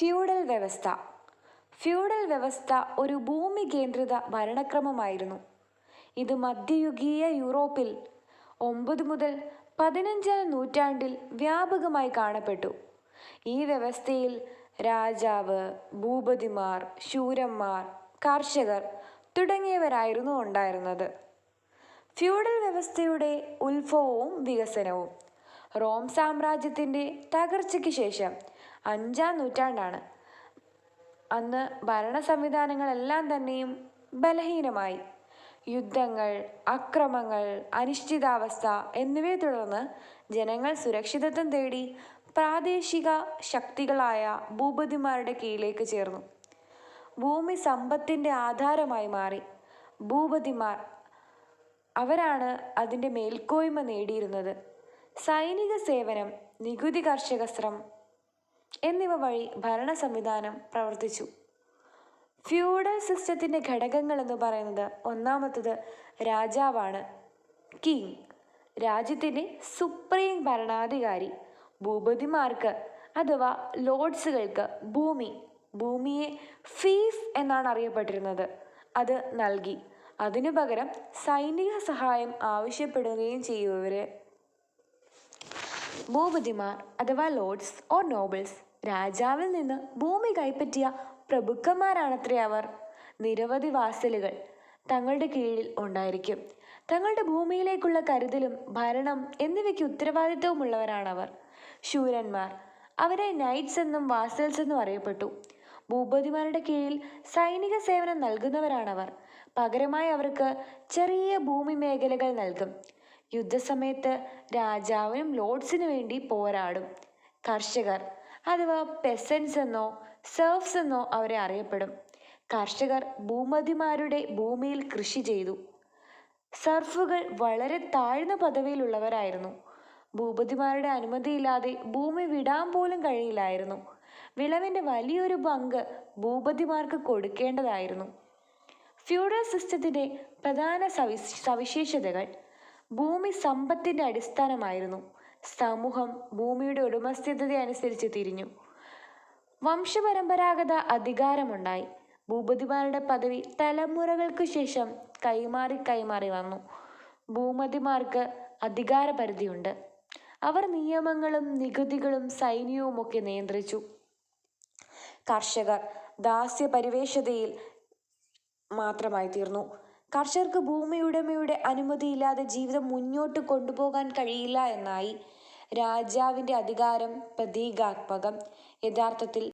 Feudal വ്യവസ്ഥ. Feudal വ്യവസ്ഥ ഒരു ഭൂമി കേന്ദ്രിത ഭരണക്രമമായിരുന്നു. ഇത് മധ്യയുഗീയ യൂറോപ്പിൽ ഒമ്പത് മുതൽ പതിനഞ്ചാം നൂറ്റാണ്ടിൽ വ്യാപകമായി കാണപ്പെട്ടു. ഈ വ്യവസ്ഥയിൽ രാജാവ് ഭൂപതിമാർ ശൂരന്മാർ കർഷകർ തുടങ്ങിയവരായിരുന്നു ഉണ്ടായിരുന്നത്. ഫ്യൂഡൽ വ്യവസ്ഥയുടെ ഉത്ഭവവും വികസനവും റോം സാമ്രാജ്യത്തിന്റെ തകർച്ചയ്ക്ക് ശേഷം അഞ്ചാം നൂറ്റാണ്ടാണ്. അന്ന് ഭരണ സംവിധാനങ്ങളെല്ലാം തന്നെയും ബലഹീനമായി. യുദ്ധങ്ങൾ അക്രമങ്ങൾ അനിശ്ചിതാവസ്ഥ എന്നിവയെ തുടർന്ന് ജനങ്ങൾ സുരക്ഷിതത്വം തേടി പ്രാദേശിക ശക്തികളായ ഭൂപതിമാരുടെ കീഴിലേക്ക് ചേർന്നു. ഭൂമി സമ്പത്തിന്റെ ആധാരമായി മാറി. ഭൂപതിമാർ അവരാണ് അതിന്റെ മേൽക്കോയ്മ നേടിയിരുന്നത്. സൈനിക സേവനം നികുതി കർഷക ശ്രമം എന്നിവ വഴി ഭരണ സംവിധാനം പ്രവർത്തിച്ചു. ഫ്യൂഡൽ സിസ്റ്റത്തിന്റെ ഘടകങ്ങൾ എന്ന് പറയുന്നത് ഒന്നാമത്തത് രാജാവാണ്. കിങ് രാജ്യത്തിന്റെ സുപ്രീം ഭരണാധികാരി ഭൂപതിമാർക്ക് അഥവാ ലോഡ്സുകൾക്ക് ഭൂമി ഭൂമിയെ ഫീസ് എന്നാണ് അറിയപ്പെട്ടിരുന്നത്. അത് നൽകി. അതിനു പകരം സൈനിക സഹായം ആവശ്യപ്പെടുകയും ചെയ്യുവവര് ഭൂപതിമാർ അഥവാ ലോർഡ്സ് ഓർ നോബിൾസ് രാജാവിൽ നിന്ന് ഭൂമി കൈപ്പറ്റിയ പ്രഭുക്കന്മാരാണത്രേ അവർ. നിരവധി വാസലുകൾ തങ്ങളുടെ കീഴിൽ ഉണ്ടായിരിക്കും. തങ്ങളുടെ ഭൂമിയിലേക്കുള്ള കരുതലും ഭരണം എന്നിവയ്ക്ക് ഉത്തരവാദിത്വമുള്ളവരാണവർ. ശൂരന്മാർ അവരെ നൈറ്റ്സ് എന്നും വാസൽസ് എന്നും അറിയപ്പെട്ടു. ഭൂപതിമാരുടെ കീഴിൽ സൈനിക സേവനം നൽകുന്നവരാണവർ. പകരമായി അവർക്ക് ചെറിയ ഭൂമി മേഖലകൾ നൽകും. യുദ്ധസമയത്ത് രാജാവിനും ലോഡ്സിനു വേണ്ടി പോരാടും. കർഷകർ അഥവാ പെസൻസ് എന്നോ സെർഫ്സ് എന്നോ അവരെ അറിയപ്പെടും. കർഷകർ ഭൂമതിമാരുടെ ഭൂമിയിൽ കൃഷി ചെയ്തു. സർഫുകൾ വളരെ താഴ്ന്ന പദവിയിലുള്ളവരായിരുന്നു. ഭൂപതിമാരുടെ അനുമതിയില്ലാതെ ഭൂമി വിടാൻ പോലും കഴിയില്ലായിരുന്നു. വിളവിന്റെ വലിയൊരു പങ്ക് ഭൂപതിമാർക്ക് കൊടുക്കേണ്ടതായിരുന്നു. ഫ്യൂഡൽ സിസ്റ്റത്തിന്റെ പ്രധാന സവിശേഷതകൾ ഭൂമി സമ്പത്തിന്റെ അടിസ്ഥാനമായിരുന്നു. സമൂഹം ഭൂമിയുടെ ഉടമസ്ഥത അനുസരിച്ച് തിരിഞ്ഞു. വംശപരമ്പരാഗത അധികാരമുണ്ടായി. ഭൂപതിമാരുടെ പദവി തലമുറകൾക്ക് ശേഷം കൈമാറി കൈമാറി വന്നു. ഭൂമതിമാർക്ക് അധികാരപരിധിയുണ്ട്. അവർ നിയമങ്ങളും നികുതികളും സൈന്യവും ഒക്കെ നിയന്ത്രിച്ചു. കർഷകർ ദാസ്യ പരിവേഷതയിൽ മാത്രമായി തീർന്നു കർഷകർക്ക് ഭൂമിയുടമയുടെ അനുമതിയില്ലാതെ ജീവിതം മുന്നോട്ട് കൊണ്ടുപോകാൻ കഴിയില്ല എന്നായി രാജാവിന്റെ അധികാരം പ്രതീകാത്മകം. യഥാർത്ഥത്തിൽ